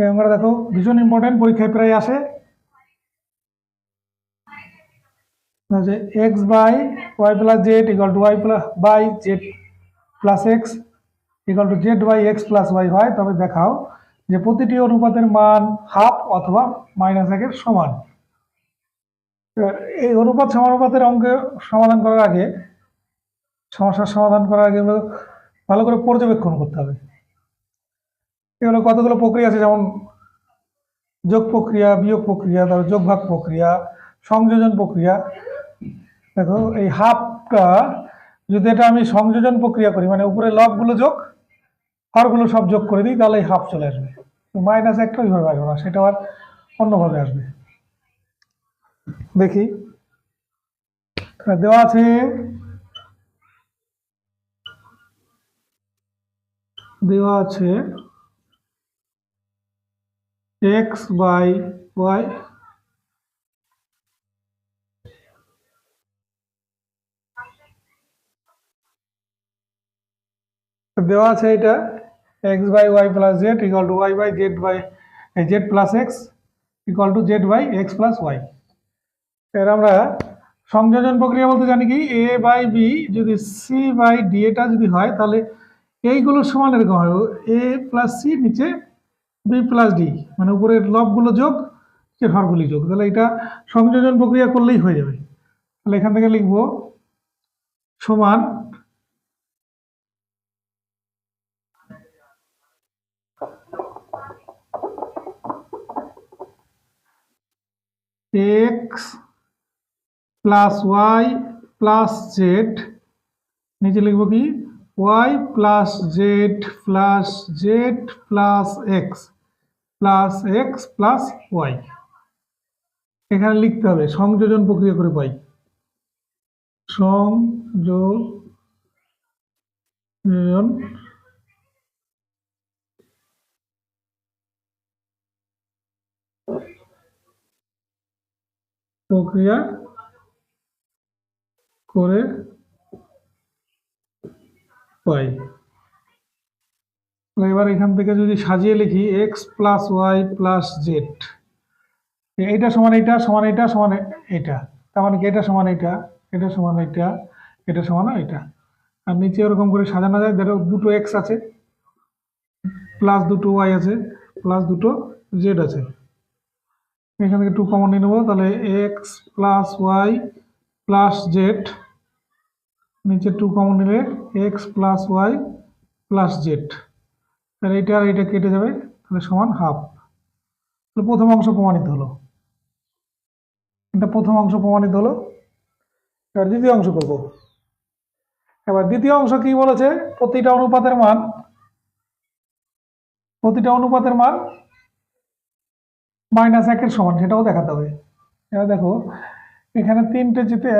এই অঙ্কটা দেখো, ভীষণ ইম্পর্টেন্ট পরীক্ষায় প্রায় আসে। যে x by y plus z equal to y plus by z plus x equal to z by x plus y হয়, তবে দেখাও যে প্রতিটি অনুপাতের মান হাফ অথবা মাইনাস একের সমান। এই অনুপাত সমানুপাতের অঙ্কে সমাধান করার আগে, সমস্যার সমাধান করার আগে ভালো করে পর্যবেক্ষণ করতে হবে। এগুলো কতগুলো প্রক্রিয়া আছে? যেমন যোগ প্রক্রিয়া, বিয়োগ প্রক্রিয়া, তারপর যোগ ভাগ প্রক্রিয়া, সংযোজন প্রক্রিয়া। দেখো, এই হাফটা যদি এটা আমি সংযোজন প্রক্রিয়া করি মানে উপরে লবগুলো যোগ, হরগুলো সব যোগ করে দিই, তাহলে এই হাফ চলে আসবে। মাইনাস একটা ওইভাবে আসবে না, সেটা আবার অন্যভাবে আসবে। দেখি। দেওয়া আছে দেওয়া আছে এক্স বাই ওয়াই দেওয়া আছে এটা x by y plus z equal to y by z by z plus x equal to z by x plus y এর আমরা সংযোজন প্রক্রিয়া বলতে জানি কি? এ বাই বি যদি সি বাই ডি এটা যদি হয়, তাহলে এইগুলো সমান এরকম হয় এ প্লাস সি নিচে বি প্লাস ডি মানে উপরের লবগুলো যোগ যে হরগুলি যোগ। তাহলে এটা সংযোজন প্রক্রিয়া করলেই হয়ে যাবে। তাহলে এখান থেকে লিখব সমান x plus y plus z নিচে লিখব কি? Y plus z plus z plus x plus x plus y এখানে লিখতে হবে সংযোজন প্রক্রিয়া করে পাই সংযোজন প্রক্রিয়া করে পাই এবার এখান থেকে যদি সাজিয়ে লিখি x plus y plus z এইটা সমান এইটা সমান এইটা সমান এইটা। তার মানে কি? এটা সমান এইটা, এটা সমান এইটা, এটা সমান এইটা। আর নিচে ওরকম করে সাজানো যায়, ধরো দুটো এক্স আছে প্লাস দুটো ওয়াই আছে প্লাস দুটো জেড আছে। এখান থেকে টু কমন নিয়ে নেব, তাহলে x plus y plus z নিচে টু কমন নিলে x plus y plus z তাহলে এইটা আর এটা কেটে যাবে, তাহলে সমান হাফ। তাহলে প্রথম অংশ প্রমাণিত হলো। এটা প্রথম অংশ প্রমাণিত হলো, এবার দ্বিতীয় অংশ করব। এবার দ্বিতীয় অংশ কি বলেছে? প্রতিটা অনুপাতের মান, প্রতিটা অনুপাতের মান মাইনাস একের সমান, সেটাও দেখাতে হবে। এবার দেখো, এখানে তিনটে যেতে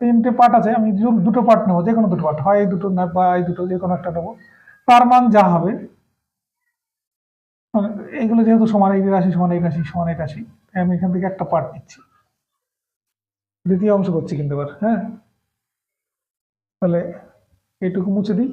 তিনটে পার্ট আছে, আমি দুটো পার্ট নেব যে কোনো দুটো পার্ট হয় এই দুটো না বা এই দুটো যে কোনো একটা নেব। তার মান যা হবে এগুলো যেহেতু সমান এই রাশি সমান এই রাশি সমান এই রাশি তাই আমি এখান থেকে একটা পার্ট নিচ্ছি। দ্বিতীয় অংশ করছি কিন্তু এবার হ্যাঁ? তাহলে এইটুকু মুছে দিই।